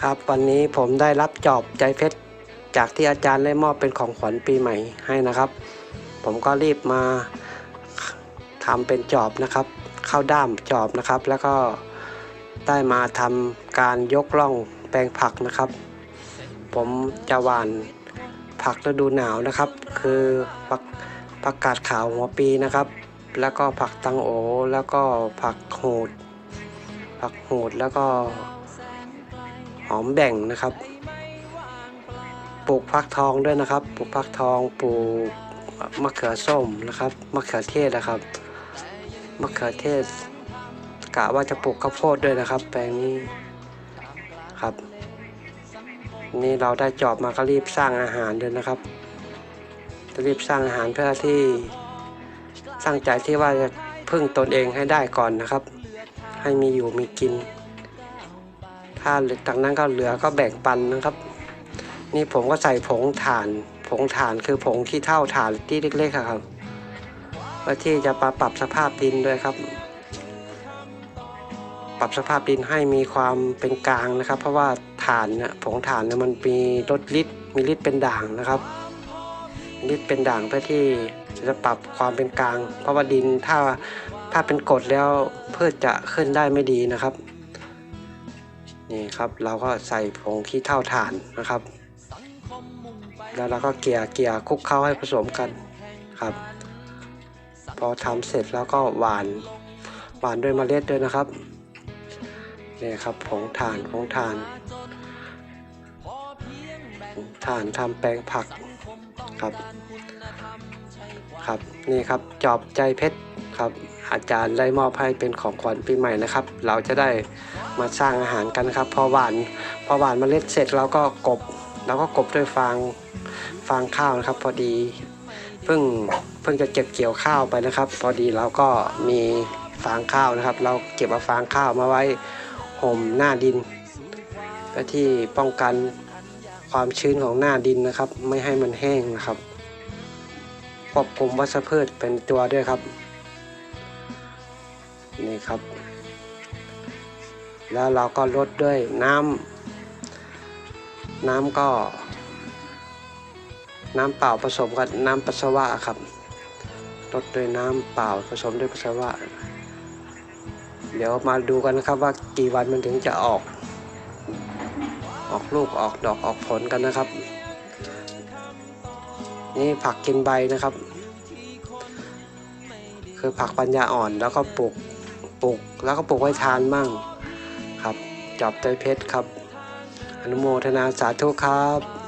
ครับ วันนี้ผมได้รับจอบใจเพชรจากที่อาจารย์ได้มอบเป็นของขวัญปีใหม่ให้นะครับ ผมก็รีบมาทำเป็นจอบนะครับ เข้าด้ามจอบนะครับ แล้วก็ได้มาทำการยกล่องแปลงผักนะครับ ผมจะหว่านผักฤดูหนาวนะครับ คือผักผักกาดขาวหัวปีนะครับ แล้วก็ผักตังโอแล้วก็ผักโหดผักโหดแล้วก็ อมแบ่งนะครับปลูกฟักทองด้วยนะครับปลูกฟักทองปลูกมะเขือส้มนะครับมะเขือเทศนะครับมะเขือเทศกะว่าจะปลูกข้าวโพดด้วยนะครับ แปลงนี้ครับ นี่เราได้จอบมาก็รีบสร้างอาหารเลยนะครับจะรีบสร้างอาหารเพื่อที่สร้างใจที่ว่าจะพึ่งตนเองให้ได้ก่อนนะครับ ให้มีอยู่มีกิน ถ้าจากนั้นก็เหลือก็แบ่งปันนะครับ นี่ผมก็ใส่ผงถ่าน ผงถ่านคือผงขี้เท่าถ่านที่เล็กๆครับเพื่อที่จะปรับสภาพดินด้วยครับ ปรับสภาพดินให้มีความเป็นกลางนะครับ เพราะว่าถ่านเนี่ยผงถ่านเนี่ยมันมีลดฤทธิ์มีฤทธิ์เป็นด่างนะครับฤทธิ์เป็นด่างเพื่อที่จะปรับความเป็นกลาง เพราะว่าดินถ้าถ้าเป็นกรดแล้วพืชจะขึ้นได้ไม่ดีนะครับ นี่ครับเราก็ใส่ผงขี้เท่าถ่านนะครับ แล้วเราก็เกลี่ยเกลี่ยคลุกเข้าให้ผสมกันครับ พอทำเสร็จแล้วก็หวานหวานด้วยเมล็ดด้วยนะครับนี่ครับผงถ่านผงถ่านถ่านทำแปลงผักครับ ครับนี่ครับจอบใจเพชร ครับ อาจารย์ได้มอบให้เป็นของขวัญปีใหม่นะครับ เราจะได้มาสร้างอาหารกันครับ พอหวานพอหวานเมล็ดเสร็จเราก็กบเราก็กบด้วยฟางฟางข้าวนะครับ พอดีเพิ่งเพิ่งจะเก็บเกี่ยวข้าวไปนะครับ พอดีเราก็มีฟางข้าวนะครับ เราเก็บเอาฟางข้าวมาไว้ห่มหน้าดินเพื่อที่ป้องกันความชื้นของหน้าดินนะครับ ไม่ให้มันแห้งนะครับควบคุมวัชพืชเป็นตัวด้วยครับ นี่ครับ แล้วเราก็ลดด้วยน้ำน้ำก็ น้ำเปล่าผสมกับน้ำปัสสาวะครับลดด้วยน้ำเปล่าผสมด้วยปัสสาวะ เดี๋ยวมาดูกันนะครับว่ากี่วันมันถึงจะออก ออกลูกออกดอกออกผลกันนะครับ นี่ผักกินใบนะครับ คือผักปัญญาอ่อนแล้วก็ปลูก ปลูกแล้วก็ปลูกไว้ทานมั่งครับ จับใจเพชรครับ อนุโมทนาสาธุครับ